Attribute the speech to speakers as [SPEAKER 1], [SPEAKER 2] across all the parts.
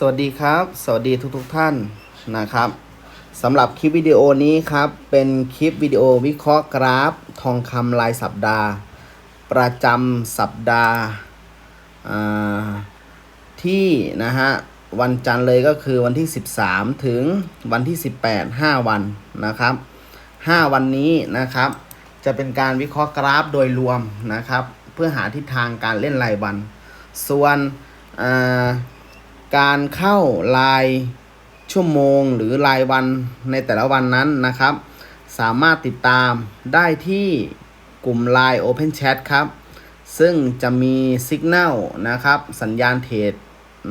[SPEAKER 1] สวัสดีครับ สวัสดีทุกทท่านนะครับสำหรับคลิปวิดีโอนี้ครับ เป็นคลิปวิดีโอวิเคราะห์กราฟทองคำรายสัปดาห์ ประจำสัปดาห์ที่นะฮะวันจันทร์เลยก็คือวันที่ 13 ถึงวันที่ 18 5 วันนะครับ 5 วันนี้นะครับ จะเป็นการวิเคราะห์กราฟโดยรวมนะครับ เพื่อหาทิศทางการเล่นรายวัน ส่วนอ่า การเข้ารายชั่วโมงหรือรายวันในแต่ละวันนั้นนะครับ สามารถติดตามได้ที่กลุ่ม Line Open Chat ครับ ซึ่งจะมีสัญญาณนะครับ สัญญาณเทรด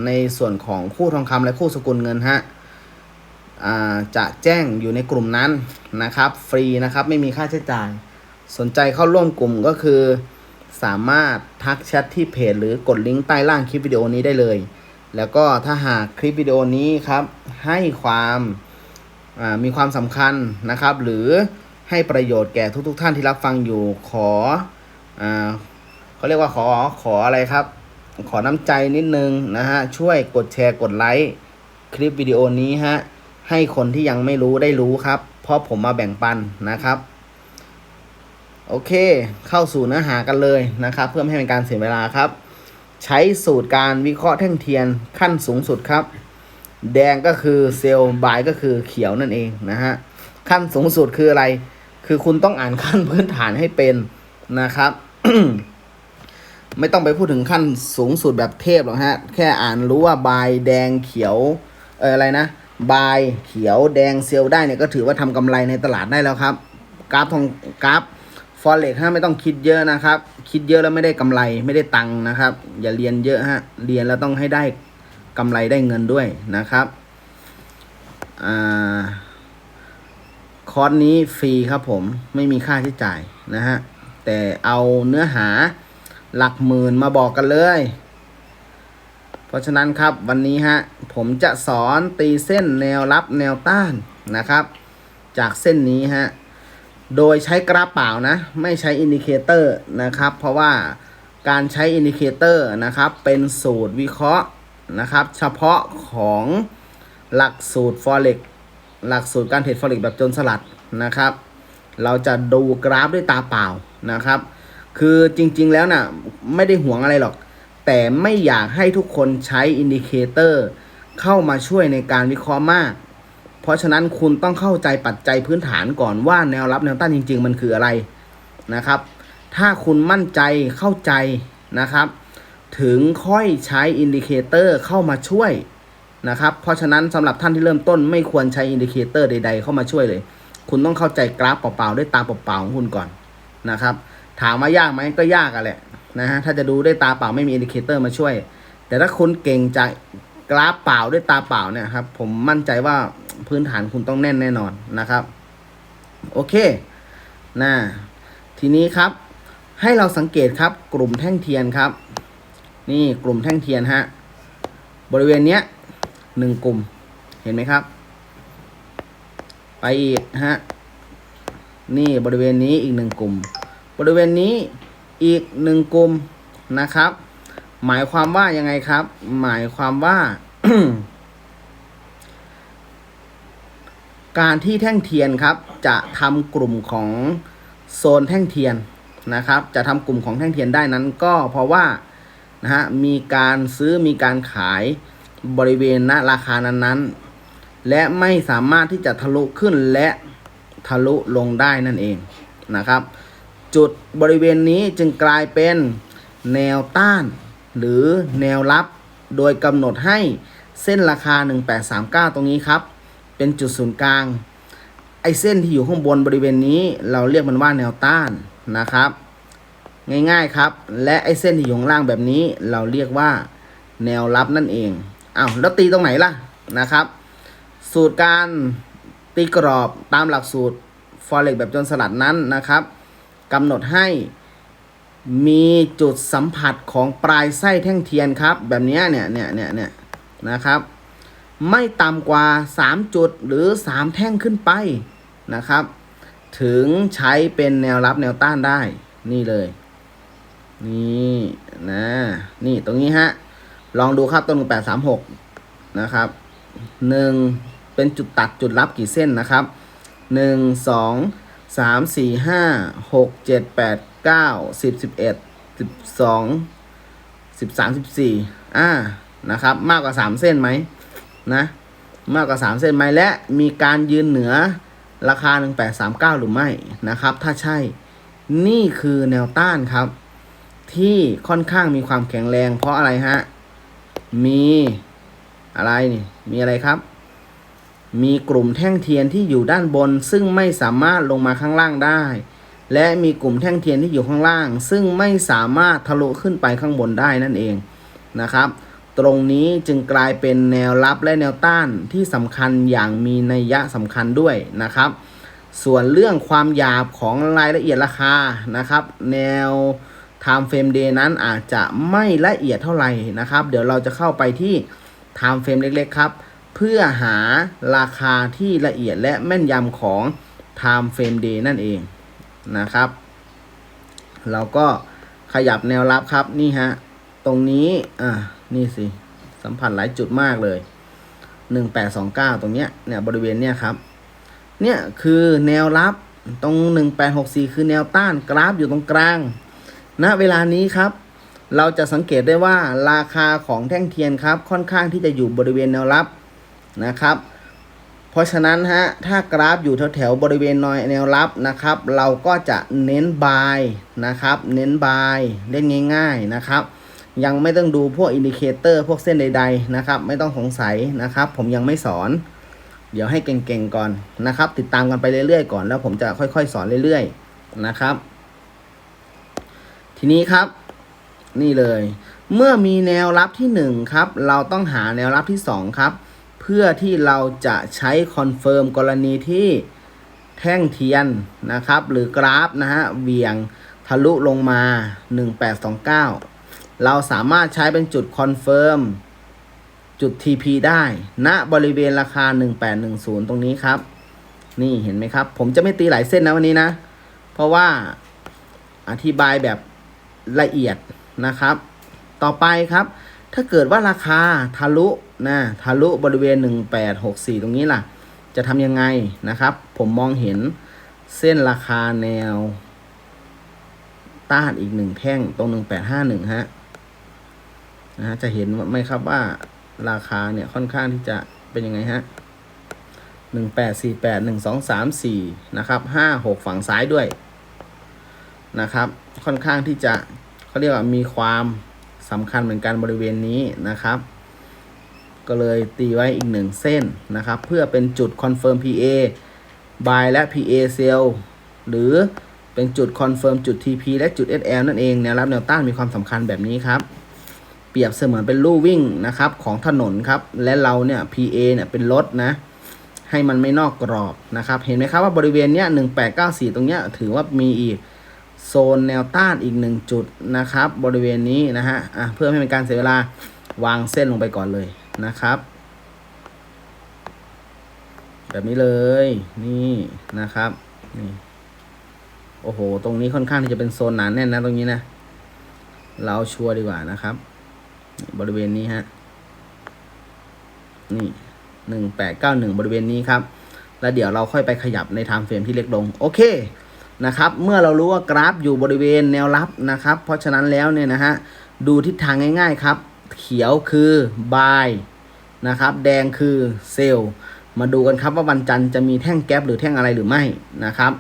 [SPEAKER 1] ในส่วนของคู่ทองคำและคู่สกุลเงินฮะจะแจ้งอยู่ในกลุ่มนั้นนะครับ ฟรีนะครับไม่มีค่าใช้จ่าย สนใจเข้าร่วมกลุ่มก็คือ สามารถทักแชทที่เพจหรือกดลิงก์ใต้ล่างคลิปวิดีโอนี้ได้เลย แล้วก็ถ้าหากคลิปวิดีโอนี้ครับให้ความมีความสำคัญนะครับ หรือให้ประโยชน์แก่ทุกๆทท่านที่รับฟังอยู่ขออเขาเรียกว่าขอขออะไรครับ ขอน้ำใจนิดนึงนะฮะช่วยกดแชร์กดไลค์คลิปวิดีโอนี้ฮะให้คนที่ยังไม่รู้ได้รู้ครับ เพราะผมมาแบ่งปันนะครับ โอเค เข้าสู่เนื้อหากันเลยนะครับ เพื่อไม่ให้เป็นการเสียเวลาครับ ใช้สูตรการวิเคราะห์แท่งเทียนขั้นสูงสุดครับ แดงก็คือเซลล์บายก็คือเขียวนั่นเองนะฮะขั้นสูงสุดคืออะไร คือคุณต้องอ่านขั้นพื้นฐานให้เป็นนะครับ ไม่ต้องไปพูดถึงขั้นสูงสุดแบบเทพหรอกฮะ แค่อ่านรู้ว่าบายแดงเขียวเอออะไรนะบายเขียวแดงเซลล์ได้เนี่ยก็ถือว่าทำกำไรในตลาดได้แล้วครับ กราฟทองกราฟ ฟอเร็กฮะไม่ต้องคิดเยอะนะครับ คิดเยอะแล้วไม่ได้กำไรไม่ได้ตังค์นะครับ อย่าเรียนเยอะฮะเรียนแล้วต้องให้ได้กำไรได้เงินด้วยนะครับอ่าคอร์สนี้ฟรีครับผมไม่มีค่าใช้จ่ายนะฮะแต่เอาเนื้อหาหลักหมื่นมาบอกกันเลย เพราะฉะนั้นครับวันนี้ฮะผมจะสอนตีเส้นแนวรับแนวต้านนะครับ จากเส้นนี้ฮะ โดยใช้กราฟเปล่านะ ไม่ใช้อินดิเคเตอร์นะครับ เพราะว่าการใช้อินดิเคเตอร์นะครับ เป็นสูตรวิเคราะห์นะครับ เฉพาะของหลักสูตร forex หลักสูตรการเทรด forex แบบจนสลัดนะครับ เราจะดูกราฟด้วยตาเปล่านะครับ คือจริงๆแล้วนะ่ะไม่ได้ห่วงอะไรหรอก แต่ไม่อยากให้ทุกคนใช้อินดิเคเตอร์เข้ามาช่วยในการวิเคราะห์มาก เพราะฉะนั้นคุณต้องเข้าใจปัจจัยพื้นฐานก่อนว่าแนวรับแนวต้านจริง ๆ มันคืออะไรนะครับ ถ้าคุณมั่นใจเข้าใจนะครับ ถึงค่อยใช้อินดิเคเตอร์เข้ามาช่วยนะครับ เพราะฉะนั้นสำหรับท่านที่เริ่มต้นไม่ควรใช้อินดิเคเตอร์ใด ๆ เข้ามาช่วยเลย คุณต้องเข้าใจกราฟเปล่าๆด้วยตาเปล่าๆของคุณก่อนนะครับ ถามว่ายากไหมก็ยากอะแหละนะฮะถ้าจะดูด้วยตาเปล่าไม่มีอินดิเคเตอร์มาช่วย แต่ถ้าคุณเก่งจากกราฟเปล่าด้วยตาเปล่าเนี่ยครับผมมั่นใจว่า พื้นฐานคุณต้องแน่นแน่นอนนะครับ โอเคนะทีนี้ครับ ให้เราสังเกตครับ กลุ่มแท่งเทียนครับ นี่กลุ่มแท่งเทียนฮะบริเวณเนี้ยหนึ่งกลุ่มเห็นไหมครับ ไปอีกฮะนี่บริเวณนี้อีกหนึ่งกลุ่ม บริเวณนี้อีกหนึ่งกลุ่มนะครับ หมายความว่ายังไงครับ หมายความว่า การที่แท่งเทียนครับ จะทำกลุ่มของโซนแท่งเทียนนะครับ จะทำกลุ่มของแท่งเทียนได้นั้นก็เพราะว่านะฮะมีการซื้อมีการขายบริเวณณราคานั้นๆ และไม่สามารถที่จะทะลุขึ้นและทะลุลงได้นั่นเองนะครับ จุดบริเวณนี้จึงกลายเป็นแนวต้าน หรือแนวรับ โดยกำหนดให้เส้นราคา 1839 ตรงนี้ครับ เป็นจุดศูนย์กลาง ไอเส้นที่อยู่ข้างบนบริเวณนี้ เราเรียกมันว่าแนวต้านนะครับ ง่ายๆครับ และไอเส้นที่อยู่ข้างล่างแบบนี้ เราเรียกว่าแนวรับนั่นเองอ้าวแล้วตีตรงไหนล่ะนะครับ สูตรการตีกรอบตามหลักสูตร forex แบบจนสลัดนั้นนะครับกำหนดให้มีจุดสัมผัสของปลายไส้แท่งเทียนครับ แบบนี้เนี่ยเนี่ยเนี่ยเนี่ยนะครับ ไม่ต่ำกว่า 3 จุดหรือ 3 แท่งขึ้นไปนะครับ ถึงใช้เป็นแนวรับแนวต้านได้นี่เลย นี่นะนี่ตรงนี้ฮะ ลองดูครับต้นแปดสามหกนะครับหนึ่งเป็นจุดตัดจุดรับกี่เส้นนะครับหนึ่งสองสามสี่ห้าหกเจ็ดแปดเก้าสิบสิบเอ็ดสิบสองสิบสามสิบสี่อ่านะครับ มากกว่าสามเส้นไหม นะมากกว่าสามเส้นไหมและมีการยืนเหนือราคา 1839 หรือไม่นะครับ ถ้าใช่นี่คือแนวต้านครับ ที่ค่อนข้างมีความแข็งแรง เพราะอะไรฮะ มีอะไรนี่มีอะไรครับ มีกลุ่มแท่งเทียนที่อยู่ด้านบน ซึ่งไม่สามารถลงมาข้างล่างได้ และมีกลุ่มแท่งเทียนที่อยู่ข้างล่าง ซึ่งไม่สามารถทะลุขึ้นไปข้างบนได้นั่นเองนะครับ ตรงนี้จึงกลายเป็นแนวรับและแนวต้านที่สำคัญอย่างมีนัยยะสำคัญด้วยนะครับ ส่วนเรื่องความหยาบของรายละเอียดราคานะครับ แนว Time Frame Day นั้นอาจจะไม่ละเอียดเท่าไหร่นะครับ เดี๋ยวเราจะเข้าไปที่ Time Frame เล็กๆครับ เพื่อหาราคาที่ละเอียดและแม่นยำของ Time Frame Day นั่นเองนะครับ เราก็ขยับแนวรับครับนี่ฮะ ตรงนี้อ่า นี่สิ สัมผัสหลายจุดมากเลยหนึ่งแปดสองเก้าตรงเนี้ยเนี่ยบริเวณเนี้ยครับ เนี่ยคือแนวรับตรงหนึ่งแปดหกสี่คือแนวต้านกราฟอยู่ตรงกลางณเวลานี้ครับ เราจะสังเกตได้ว่าราคาของแท่งเทียนครับ ค่อนข้างที่จะอยู่บริเวณแนวรับนะครับ เพราะฉะนั้นฮะถ้ากราฟอยู่แถวๆบริเวณนอยแนวรับนะครับ เราก็จะเน้นบายนะครับ เน้นบายเล่นง่าย ๆนะครับ ยังไม่ต้องดูพวกอินดิเคเตอร์พวกเส้นใด ๆ นะครับ ไม่ต้องสงสัยนะครับ ผมยังไม่สอน เดี๋ยวให้เก่งๆก่อนนะครับ ติดตามกันไปเรื่อยๆก่อนแล้วผมจะค่อยๆ สอนเรื่อยๆนะครับ ทีนี้ครับ นี่เลย เมื่อมีแนวรับที่ 1 ครับ เราต้องหาแนวรับที่ 2 ครับ เพื่อที่เราจะใช้คอนเฟิร์มกรณีที่แท่งเทียนนะครับ หรือกราฟนะฮะเวียงทะลุลงมา 1829 เราสามารถใช้เป็นจุดคอนเฟิร์มจุด TP ได้ณบริเวณราคา 1810 ตรงนี้ครับ นี่เห็นไหมครับ ผมจะไม่ตีหลายเส้นนะวันนี้นะ เพราะว่าอธิบายแบบละเอียดนะครับ ต่อไปครับ ถ้าเกิดว่าราคาทะลุนะทะลุบริเวณ 1864 ตรงนี้ล่ะ จะทำยังไงนะครับ ผมมองเห็นเส้นราคาแนว ต้านอีกหนึ่งแท่งตรง 1851 ฮะ นะฮะจะเห็นไหมครับว่าราคาเนี่ยค่อนข้างที่จะเป็นยังไงฮะ1848 1234นะครับ56ฝั่งซ้ายด้วยนะครับ ค่อนข้างที่จะเขาเรียกว่ามีความสำคัญเหมือนกันบริเวณนี้นะครับ ก็เลยตีไว้อีกหนึ่งเส้นนะครับ เพื่อเป็นจุด confirm PA buy และ PA sell หรือเป็นจุด confirm จุด TP และจุด SL นั่นเองแนวรับแนวต้านมีความสำคัญแบบนี้ครับ ปรียบเสมือนเป็นลู่วิ่งนะครับของถนนครับ และเราเนี่ย PA เนี่ยเป็นรถนะ ให้มันไม่นอกกรอบนะครับ เห็นไหมครับว่าบริเวณเนี้ย1894 ตรงเนี้ยถือว่ามีอีกโซนแนวต้านอีกหนึ่งจุดนะครับ บริเวณนี้นะฮะอะเพื่อไม่เป็นการเสียเวลาวางเส้นลงไปก่อนเลยนะครับ แบบนี้เลยนี่นะครับนี่โอ้โห ตรงนี้ค่อนข้างที่จะเป็นโซนหนานแน่นนะตรงนี้นะ เราชัวร์ดีกว่านะครับ บริเวณนี้ฮะ นี่หนึ่งแปดเก้าหนึ่งบริเวณนี้ครับ แล้วเดี๋ยวเราค่อยไปขยับในไทม์เฟรมที่เล็กลง โอเคนะครับ เมื่อเรารู้ว่ากราฟอยู่บริเวณแนวรับนะครับ เพราะฉะนั้นแล้วเนี่ยนะฮะ ดูทิศทางง่าย ๆครับ เขียวคือ buy นะครับ แดงคือ sell มาดูกันครับว่าวันจันทร์จะมีแท่งแก๊ปหรือแท่งอะไรหรือไม่นะครับ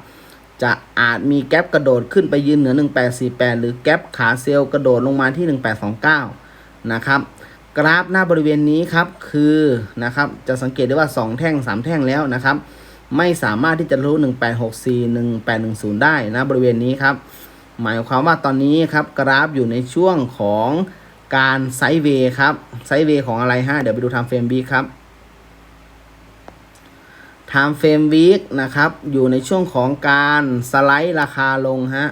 [SPEAKER 1] จะอาจมีแก๊ปกระโดดขึ้นไปยืนเหนือ 1848 หรือแก๊ปขาเซลล์กระโดดลงมาที่ 1829 นะครับ กราฟหน้าบริเวณนี้ครับคือนะครับจะสังเกตได้ว่า 2 แท่ง 3 แท่งแล้วนะครับ ไม่สามารถที่จะรู้ 1864 1810 ได้นะบริเวณนี้ครับ หมายความว่าตอนนี้ครับกราฟอยู่ในช่วงของการไซด์เวย์ครับไซด์เวย์ของอะไรฮะเดี๋ยวไปดูทำเฟรมบีครับ Time Frame Week นะครับ อยู่ในช่วงของการสไลด์ราคาลงฮะ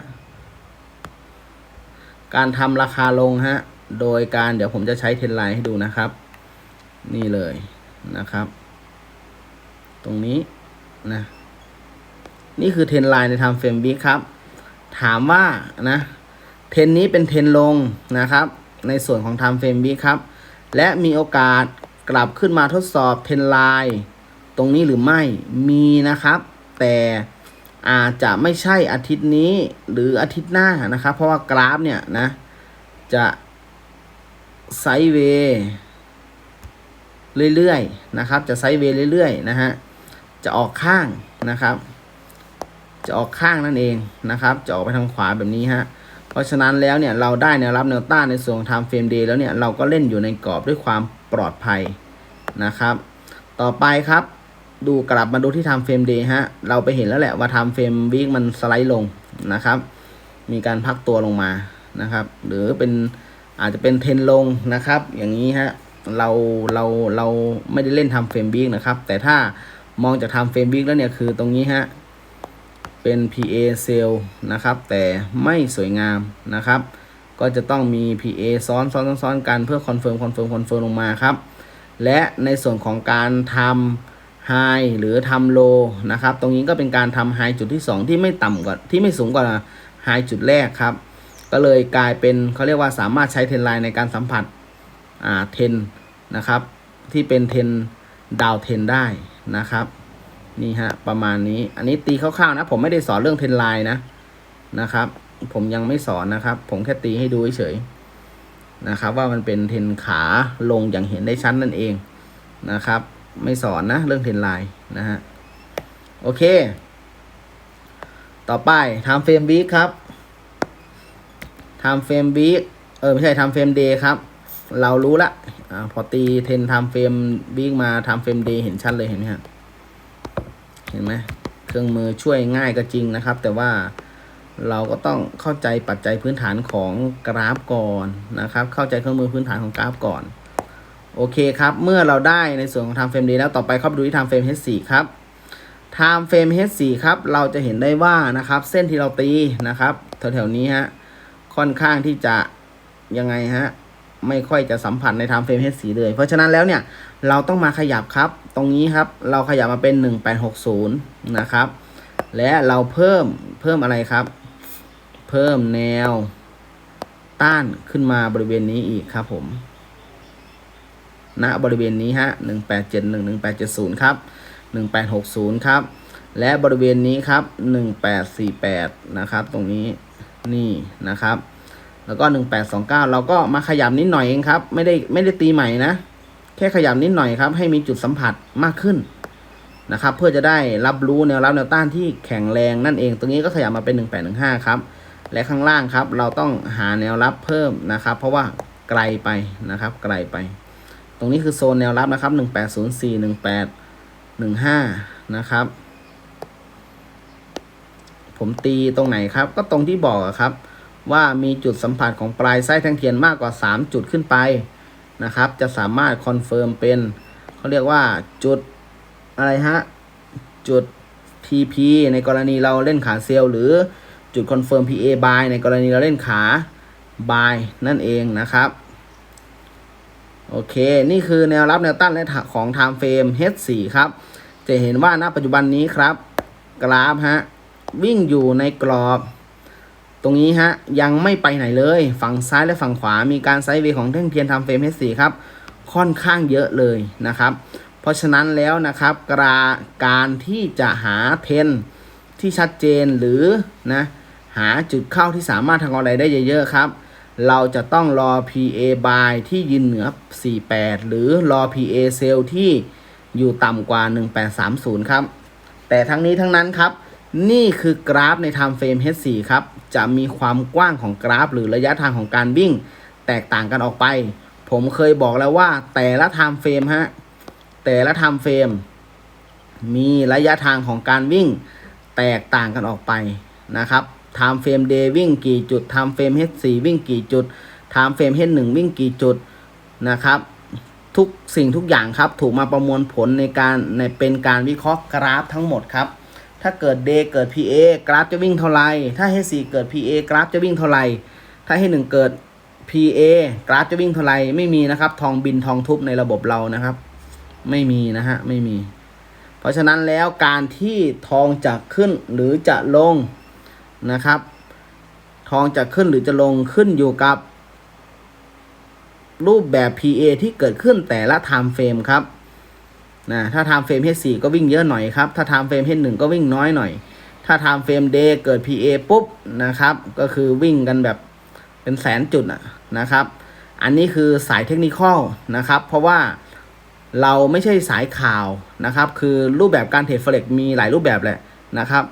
[SPEAKER 1] การทำราคาลงฮะ โดยการเดี๋ยวผมจะใช้เทนไลน์ให้ดูนะครับ นี่เลยนะครับ ตรงนี้นะ นี่คือเทนไลน์ใน Time Frame Week ครับ ถามว่านะเทนนี้เป็นเทนลงนะครับ ในส่วนของ Time Frame Week ครับ และมีโอกาสกลับขึ้นมาทดสอบเทนไลน์ตรงนี้หรือไม่มีนะครับ แต่อาจจะไม่ใช่อาทิตย์นี้หรืออาทิตย์หน้านะครับ เพราะว่ากราฟเนี่ยนะจะ ไซด์เวย์เรื่อยๆนะครับ จะไซด์เวย์เรื่อยๆนะฮะ จะออกข้างนะครับ จะออกข้างนั่นเองนะครับ จะออกไปทางขวาแบบนี้ฮะ เพราะฉะนั้นแล้วเนี่ยเราได้แนวรับแนวต้านในส่วนของ time frame day แล้วเนี่ยเราก็เล่นอยู่ในกรอบด้วยความปลอดภัยนะครับ ต่อไปครับดูกลับมาดูที่ time frame day ฮะ เราไปเห็นแล้วแหละว่า time frame week มันสไลด์ลงนะครับ มีการพักตัวลงมานะครับ หรือเป็น อาจจะเป็นเทนลงนะครับ อย่างนี้ฮะเราเราเราไม่ได้เล่น time frame week นะครับ แต่ถ้ามองจาก time frame week แล้วเนี่ยคือตรงนี้ฮะเป็น PA cell นะครับ แต่ไม่สวยงามนะครับ ก็จะต้องมี PA ซ้อนซ้อนซ้อนซ้อนกันเพื่อคอนเฟิร์มคอนเฟิร์มคอนเฟิร์มลงมาครับ และในส่วนของการทำ High หรือทำ Low นะครับ ตรงนี้ก็เป็นการทำ High จุดที่ 2 ที่ไม่ต่ำกว่าที่ไม่สูงกว่า High จุดแรกครับ ก็เลยกลายเป็นเขาเรียกว่าสามารถใช้เทนไลน์ในการสัมผัสอ่าเทนนะครับ ที่เป็นเทนดาวเทนได้นะครับนี่ฮะประมาณนี้อันนี้ตีคร่าวๆนะ ผมไม่ได้สอนเรื่องเทนไลน์นะนะครับ ผมยังไม่สอนนะครับ ผมแค่ตีให้ดูเฉยๆนะครับ ว่ามันเป็นเทนขาลงอย่างเห็นได้ชัดนั่นเองนะครับ ไม่สอนนะเรื่องเทนไลน์นะฮะโอเค ต่อไป time frame week ครับ time frame week เออไม่ใช่ time frame day ครับ เรารู้ละอ่าพอตีเทน time frame week มา time frame day เห็นชัดเลยเห็นไหมฮะเห็นไหมเครื่องมือช่วยง่ายก็จริงนะครับ แต่ว่าเราก็ต้องเข้าใจปัจจัยพื้นฐานของกราฟก่อนนะครับ เข้าใจเครื่องมือพื้นฐานของกราฟก่อน โอเคครับ เมื่อเราได้ในส่วนของ time frame day แล้วต่อไปเข้าไปดูที่ time frame H4 ครับ time frame H4 ครับ เราจะเห็นได้ว่านะครับ เส้นที่เราตีนะครับแถวๆนี้ฮะ ค่อนข้างที่จะยังไงฮะไม่ค่อยจะสัมผัสใน time frame H4 เลย เพราะฉะนั้นแล้วเนี่ยเราต้องมาขยับครับ ตรงนี้ครับเราขยับมาเป็น 1860 นะครับ และเราเพิ่มเพิ่มอะไรครับ เพิ่มแนวต้านขึ้นมาบริเวณนี้อีกครับผมณนะบริเวณนี้ฮะ 1871 1870 ครับ 1860 ครับ และบริเวณนี้ครับ 1848 นะครับ ตรงนี้ นี่นะครับ แล้วก็1829เราก็มาขยับนิดหน่อยเองครับ ไม่ได้ไม่ได้ตีใหม่นะ แค่ขยับนิดหน่อยครับ ให้มีจุดสัมผัสมากขึ้นนะครับ เพื่อจะได้รับรู้แนวรับแนวต้านที่แข็งแรงนั่นเอง ตรงนี้ก็ขยับมาเป็น1815ครับ และข้างล่างครับ เราต้องหาแนวรับเพิ่มนะครับ เพราะว่าไกลไปนะครับ ไกลไป ตรงนี้คือโซนแนวรับนะครับ1804 1815นะครับ ผมตีตรงไหนครับ ก็ตรงที่บอกครับ ว่ามีจุดสัมผัสของปลายไส้แท่งเทียนมากกว่า 3 จุดขึ้นไปนะครับ จะสามารถคอนเฟิร์มเป็นเขาเรียกว่าจุดอะไรฮะ จุด TP ในกรณีเราเล่นขาเซลหรือจุดคอนเฟิร์ม PA buy ในกรณีเราเล่นขา buy นั่นเองนะครับ โอเค นี่คือแนวรับแนวต้านและของ time frame H4 ครับ จะเห็นว่าณปัจจุบันนี้ครับ กราฟฮะ วิ่งอยู่ในกรอบ ตรงนี้ฮะยังไม่ไปไหนเลย ฝั่งซ้ายและฝั่งขวามีการไซด์เวย์ของแท่งเทียนทำเฟรม H4 ครับ ค่อนข้างเยอะเลยนะครับ เพราะฉะนั้นแล้วนะครับกราการที่จะหาเทนที่ชัดเจนหรือนะหาจุดเข้าที่สามารถทำกำไรได้เยอะๆครับ เราจะต้องรอ PA buy ที่ยืนเหนือ 48 หรือรอ PA sell ที่อยู่ต่ำกว่า 1830 ครับ แต่ทั้งนี้ทั้งนั้นครับ นี่คือกราฟใน time frame H4 ครับ จะมีความกว้างของกราฟ หรือระยะทางของการวิ่ง แตกต่างกันออกไป ผมเคยบอกแล้วว่า แต่ละ time frame ฮะ แต่ละ time frame มีระยะทางของการวิ่ง แตกต่างกันออกไปนะครับ time frame day วิ่งกี่จุด time frame H4 วิ่งกี่จุด time frame H1 วิ่งกี่จุดนะครับ ทุกสิ่งทุกอย่างครับ ถูกมาประมวลผลในการในเป็นการวิเคราะห์กราฟทั้งหมดครับ ถ้าเกิด day เกิด PA กราฟจะวิ่งเท่าไหร่ ถ้า H4 เกิด PA กราฟจะวิ่งเท่าไหร่ ถ้า H1 เกิด PA กราฟจะวิ่งเท่าไหร่ ไม่มีนะครับ ทองบินทองทุบในระบบเรานะครับ ไม่มีนะฮะ ไม่มี เพราะฉะนั้นแล้วการที่ทองจะขึ้นหรือจะลงนะครับ ทองจะขึ้นหรือจะลงขึ้นอยู่กับ รูปแบบ PA ที่เกิดขึ้นแต่ละ time frame ครับ นะถ้า time frame H4 ก็วิ่งเยอะหน่อยครับ ถ้า time frame H1 ก็วิ่งน้อยหน่อย ถ้า time frame day เกิด PA ปุ๊บนะครับ ก็คือวิ่งกันแบบเป็นแสนจุดนะครับ อันนี้คือสายเทคนิคอลนะครับ เพราะว่าเราไม่ใช่สายข่าวนะครับ คือรูปแบบการเทรด forex มีหลายรูปแบบแหละนะครับ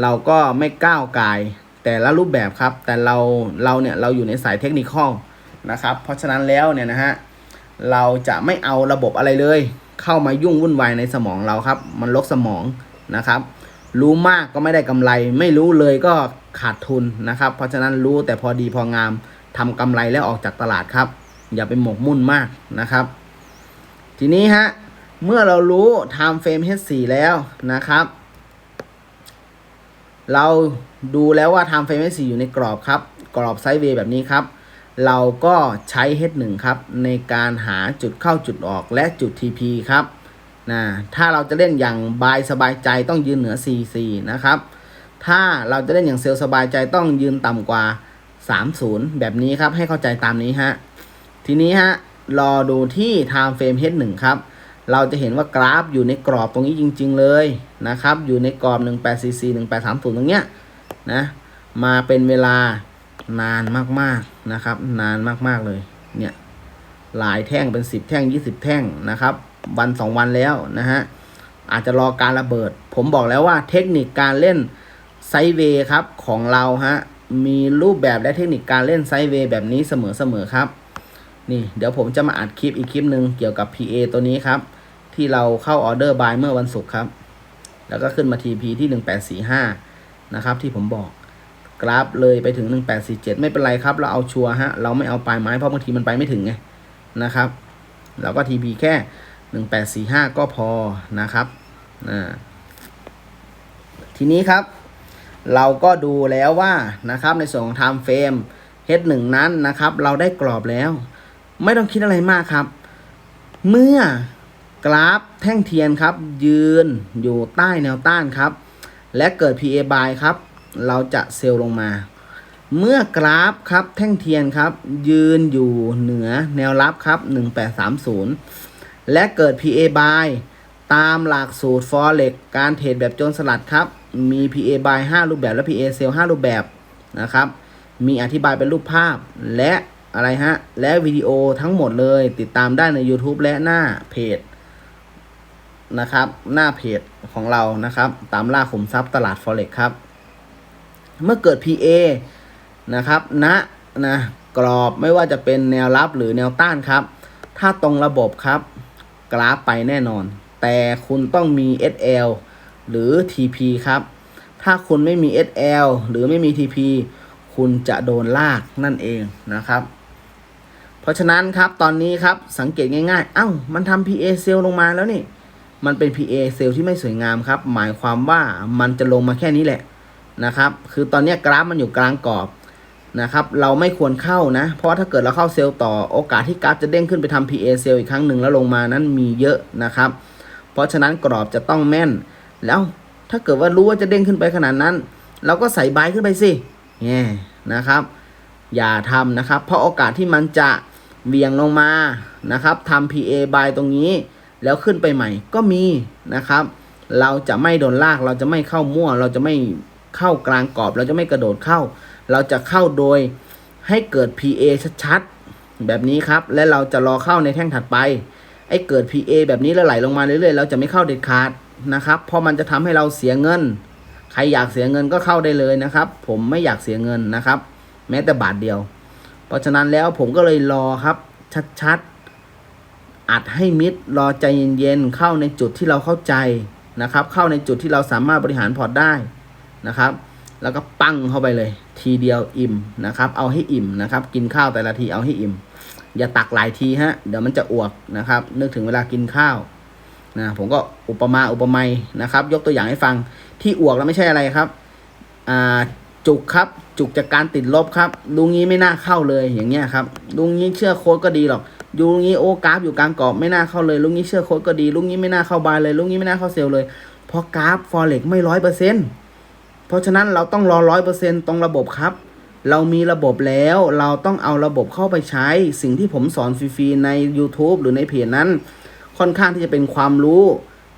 [SPEAKER 1] เราก็ไม่ก้าวไกายแต่ละรูปแบบครับ แต่เราเราเนี่ยเราอยู่ในสายเทคนิคอลนะครับ เพราะฉะนั้นแล้วเนี่ยนะฮะเราจะไม่เอาระบบอะไรเลย เข้ามายุ่งวุ่นวายในสมองเราครับ มันลกสมองนะครับ รู้มากก็ไม่ได้กำไร ไม่รู้เลยก็ขาดทุนนะครับ เพราะฉะนั้นรู้แต่พอดีพองามทำกำไรแล้วออกจากตลาดครับ อย่าไปหมกมุ่นมากนะครับ ทีนี้ฮะเมื่อเรารู้ time frame H4 แล้วนะครับ เราดูแล้วว่า time frame H4 อยู่ในกรอบครับ กรอบไซด์เวย์แบบนี้ครับ เราก็ใช้ H1 ครับ ในการหาจุดเข้าจุดออกและจุด TP ครับนะถ้าเราจะเล่นอย่างบายสบายใจต้องยืนเหนือ44นะครับ ถ้าเราจะเล่นอย่างเซลสบายใจต้องยืนต่ำกว่า 30 แบบนี้ครับ ให้เข้าใจตามนี้ฮะ ทีนี้ฮะ รอดูที่ time frame H1 ครับ เราจะเห็นว่ากราฟอยู่ในกรอบตรงนี้จริง ๆ เลยนะครับ อยู่ในกรอบ 1844 1830 ตรงเนี้ยนะ มาเป็นเวลา นานมากๆนะครับ นานมากๆเลย เนี่ยหลายแท่งเป็น10แท่ง20แท่งนะครับ วัน2วันแล้วนะฮะอาจจะรอการระเบิด ผมบอกแล้วว่าเทคนิคการเล่นไซเวย์ครับของเราฮะมีรูปแบบและเทคนิคการเล่นไซเวย์แบบนี้เสมอๆครับ นี่เดี๋ยวผมจะมาอัดคลิปอีกคลิปหนึ่งเกี่ยวกับ PA ตัวนี้ครับ ที่เราเข้าออเดอร์บายเมื่อวันศุกร์ครับ แล้วก็ขึ้นมา TP ที่ 1845 นะครับที่ผมบอก กราฟเลยไปถึง 1847 ไม่เป็นไรครับ เราเอาชัวร์ฮะ เราไม่เอาปลายไม้เพราะบางทีมันไปไม่ถึงไงนะครับ เราก็ TP แค่ 1845 ก็พอนะครับอ่าทีนี้ครับ เราก็ดูแล้วว่านะครับในส่วนของ time frame H1 นั้นนะครับ เราได้กรอบแล้ว ไม่ต้องคิดอะไรมากครับ เมื่อกราฟแท่งเทียนครับ ยืนอยู่ใต้แนวต้านครับ และเกิด PA buy ครับ เราจะเซลล์ลงมา เมื่อกราฟครับแท่งเทียนครับ ยืนอยู่เหนือแนวรับครับ 1830 และเกิด PA buy ตามหลักสูตร forex การเทรดแบบโจรสลัดครับ มี PA buy 5 รูปแบบและ PA sell 5 รูปแบบนะครับ มีอธิบายเป็นรูปภาพและอะไรฮะ และวิดีโอทั้งหมดเลยติดตามได้ใน YouTube และหน้าเพจนะครับ หน้าเพจของเรานะครับ ตามล่าขุมทรัพย์ตลาด Forex ครับ เมื่อเกิด PA นะครับณนะนะกรอบไม่ว่าจะเป็นแนวรับหรือแนวต้านครับ ถ้าตรงระบบครับ กราฟไปแน่นอน แต่คุณต้องมี SL หรือ TP ครับ ถ้าคุณไม่มี SL หรือไม่มี TP คุณจะโดนลากนั่นเองนะครับ เพราะฉะนั้นครับตอนนี้ครับสังเกตง่ายๆ เอ้า มันทำ PA เซลลงมาแล้วนี่ มันเป็น PA เซลที่ไม่สวยงามครับ หมายความว่ามันจะลงมาแค่นี้แหละ นะครับ คือตอนนี้กราฟมันอยู่กลางกรอบนะครับ เราไม่ควรเข้านะ เพราะถ้าเกิดเราเข้าเซลล์ต่อโอกาสที่กราฟจะเด้งขึ้นไปทำ PA เซลล์อีกครั้งหนึ่งแล้วลงมานั้นมีเยอะนะครับ เพราะฉะนั้นกรอบจะต้องแม่น แล้วถ้าเกิดว่ารู้ว่าจะเด้งขึ้นไปขนาดนั้น เราก็ใส่บายขึ้นไปสิแง่นะครับ อย่าทำนะครับ เพราะโอกาสที่มันจะเบี่ยงลงมานะครับทำ PA บายตรงนี้ แล้วขึ้นไปใหม่ก็มีนะครับ เราจะไม่โดนลากเราจะไม่เข้ามั่วเราจะไม่ เข้ากลางกรอบ เราจะไม่กระโดดเข้า เราจะเข้าโดยให้เกิด PA ชัดๆ แบบนี้ครับ และเราจะรอเข้าในแท่งถัดไป ไอ้เกิด PA แบบนี้แล้วไหลลงมาเรื่อยๆ เราจะไม่เข้าเด็ดขาดนะครับ เพราะมันจะทำให้เราเสียเงิน ใครอยากเสียเงินก็เข้าได้เลยนะครับ ผมไม่อยากเสียเงินนะครับ แม้แต่บาทเดียว เพราะฉะนั้นแล้วผมก็เลยรอครับชัดๆ อัดให้มิดรอใจเย็นๆ เข้าในจุดที่เราเข้าใจนะครับ เข้าในจุดที่เราสามารถบริหารพอร์ตได้ นะครับ แล้วก็ปั้งเข้าไปเลย ทีเดียวอิ่มนะครับ เอาให้อิ่มนะครับ กินข้าวแต่ละทีเอาให้อิ่ม อย่าตักหลายทีฮะ เดี๋ยวมันจะอวกนะครับ นึกถึงเวลากินข้าวนะผมก็อุปมาอุปไมยนะครับ ยกตัวอย่างให้ฟังที่อวกแล้วไม่ใช่อะไรครับอ่าจุกครับ จุกจากการติดลบครับลุงนี้ไม่น่าเข้าเลยอย่างเงี้ยครับลุงนี้เชื่อโค้ดก็ดีหรอกยูลุงนี้โอกราฟอยู่กลางกรอบไม่น่าเข้าเลยลุงนี้เชื่อโค้ดก็ดีลุงนี้ไม่น่าเข้าบายเลยลุงนี้ไม่น่าเข้าเซลเลยเพราะกราฟฟอเร็กไม่ร้อยเปอร์เซ็นต์ เพราะฉะนั้นเราต้องรอร้อยเปอร์เซ็นต์ตรงระบบครับ เรามีระบบแล้วเราต้องเอาระบบเข้าไปใช้ สิ่งที่ผมสอนฟรีๆใน YouTube หรือในเพจนั้น ค่อนข้างที่จะเป็นความรู้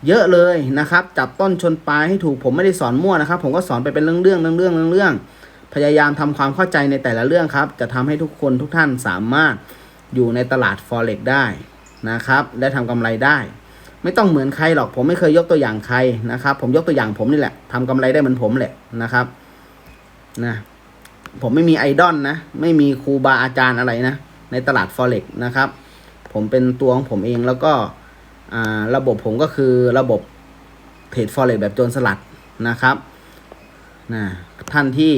[SPEAKER 1] เยอะเลยนะครับ จับต้นชนปลายให้ถูกผมไม่ได้สอนมั่วนะครับ ผมก็สอนไปเป็นเรื่องๆเรื่องเรื่องเรื่อง พยายามทำความเข้าใจในแต่ละเรื่องครับ จะทำให้ทุกคนทุกท่านสามารถอยู่ในตลาด forex ได้นะครับ และทำกำไรได้ ไม่ต้องเหมือนใครหรอก ผมไม่เคยยกตัวอย่างใครนะครับ ผมยกตัวอย่างผมนี่แหละทำกำไรได้เหมือนผมแหละนะครับนะผมไม่มีไอดอลนะ ไม่มีครูบาอาจารย์อะไรนะ ในตลาด forex นะครับ ผมเป็นตัวของผมเองแล้วก็อ่าระบบผมก็คือระบบเทรด forex แบบโจรสลัดนะครับนะท่านที่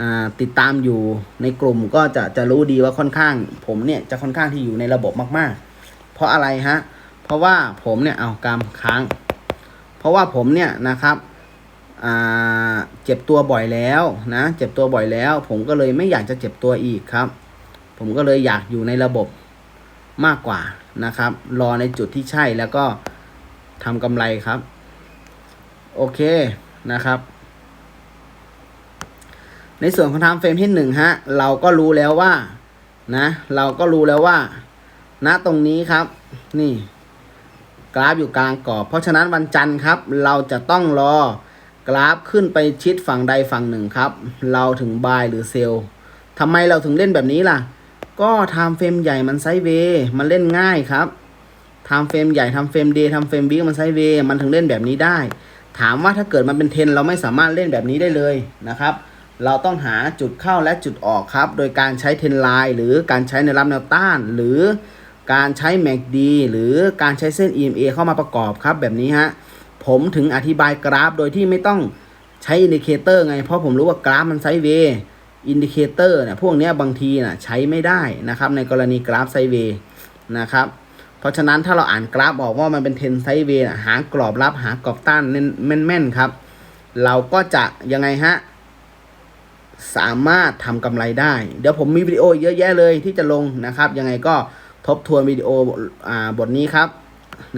[SPEAKER 1] อ่าติดตามอยู่ในกลุ่มก็จะจะรู้ดีว่าค่อนข้าง ผมเนี่ยจะค่อนข้างที่อยู่ในระบบมาก ๆ เพราะอะไรฮะ ราะว่าผมเนี่ยเอากามค้าง เพราะว่าผมเนี่ยนะครับเจ็บตัวบ่อยแล้วนะ เจ็บตัวบ่อยแล้ว ผมก็เลยไม่อยากจะเจ็บตัวอีกครับ ผมก็เลยอยากอยู่ในระบบมากกว่านะครับ รอในจุดที่ใช่แล้วก็ทำกำไรครับ โอเคนะครับ ในส่วนของทม์เฟรมที่หนึ่งฮะ เราก็รู้แล้วว่านะ เราก็รู้แล้วว่าณตรงนี้ครับ นี่ กราฟอยู่กลางกรอบ เพราะฉะนั้นวันจันทร์ครับ เราจะต้องรอกราฟขึ้นไปชิดฝั่งใดฝั่งหนึ่งครับ เราถึงบายหรือเซลล์ทำไมเราถึงเล่นแบบนี้ล่ะ ก็ไทม์เฟรมใหญ่มันไซด์เวย์มันเล่นง่ายครับไทม์เฟรมใหญ่ไทม์เฟรมเดย์ไทม์เฟรมบิ๊กมันไซด์เวย์มันถึงเล่นแบบนี้ได้ ถามว่าถ้าเกิดมันเป็นเทนเราไม่สามารถเล่นแบบนี้ได้เลยนะครับ เราต้องหาจุดเข้าและจุดออกครับ โดยการใช้เทนไลน์หรือการใช้แนวรับแนวต้านหรือ การใช้ MACD หรือการใช้เส้น EMA เข้ามาประกอบครับแบบนี้ฮะผมถึงอธิบายกราฟโดยที่ไม่ต้องใช้อินดิเคเตอร์ไง เพราะผมรู้ว่ากราฟมันไซด์เวย์อินดิเคเตอร์เนี่ยพวกนี้บางทีน่ะใช้ไม่ได้นะครับ ในกรณีกราฟไซด์เวย์นะครับเพราะฉะนั้นถ้าเราอ่านกราฟบอกว่ามันเป็นเทนไซด์เวย์หากรอบรับหากรอบต้านแม่นๆครับ เราก็จะยังไงฮะสามารถทำกำไรได้ เดี๋ยวผมมีวิดีโอเยอะแยะเลยที่จะลงนะครับ ยังไงก็ ทบทวนวิดีโออ่าบทนี้ครับ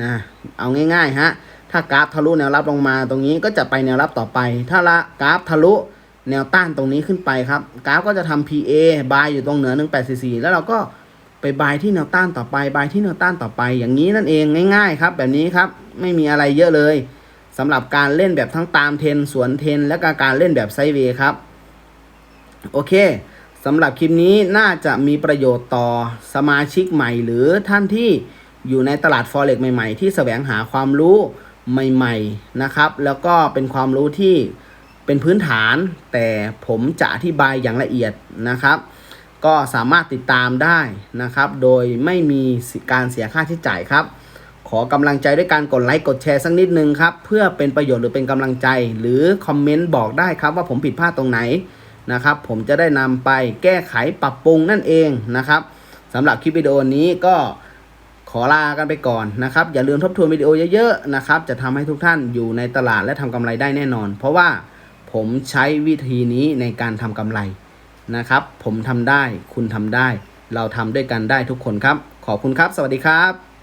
[SPEAKER 1] นะเอาง่ายๆฮะถ้ากราฟทะลุแนวรับลงมาตรงนี้ก็จะไปแนวรับต่อไป ถ้าละกราฟทะลุแนวต้านตรงนี้ขึ้นไปครับกราฟก็จะทำ PA บายอยู่ตรงเหนือ 1844 แล้วเราก็ไปบายที่แนวต้านต่อไปบายที่แนวต้านต่อไป อย่างนี้นั่นเองง่าย ๆ ครับ แบบนี้ครับไม่มีอะไรเยอะเลยสำหรับการเล่นแบบทั้งตามเทนสวนเทน และการเล่นแบบไซเวย์ครับ โอเค สำหรับคลิปนี้น่าจะมีประโยชน์ต่อสมาชิกใหม่ หรือท่านที่อยู่ในตลาด Forex ใหม่ๆ ที่แสวงหาความรู้ใหม่ๆนะครับ แล้วก็เป็นความรู้ที่เป็นพื้นฐาน แต่ผมจะอธิบายอย่างละเอียดนะครับ ก็สามารถติดตามได้นะครับ โดยไม่มีการเสียค่าใช้จ่ายครับ ขอกำลังใจด้วยการกดไลค์กดแชร์สักนิดนึงครับ เพื่อเป็นประโยชน์หรือเป็นกำลังใจ หรือคอมเมนต์บอกได้ครับว่าผมผิดพลาดตรงไหน นะครับ ผมจะได้นำไปแก้ไขปรับปรุงนั่นเองนะครับสำหรับคลิปวิดีโอนี้ก็ขอลากันไปก่อนนะครับ อย่าลืมทบทวนวิดีโอเยอะๆนะครับ จะทำให้ทุกท่านอยู่ในตลาดและทำกำไรได้แน่นอน เพราะว่าผมใช้วิธีนี้ในการทำกำไรนะครับ ผมทำได้คุณทำได้ เราทำด้วยกันได้ทุกคนครับ ขอบคุณครับ สวัสดีครับ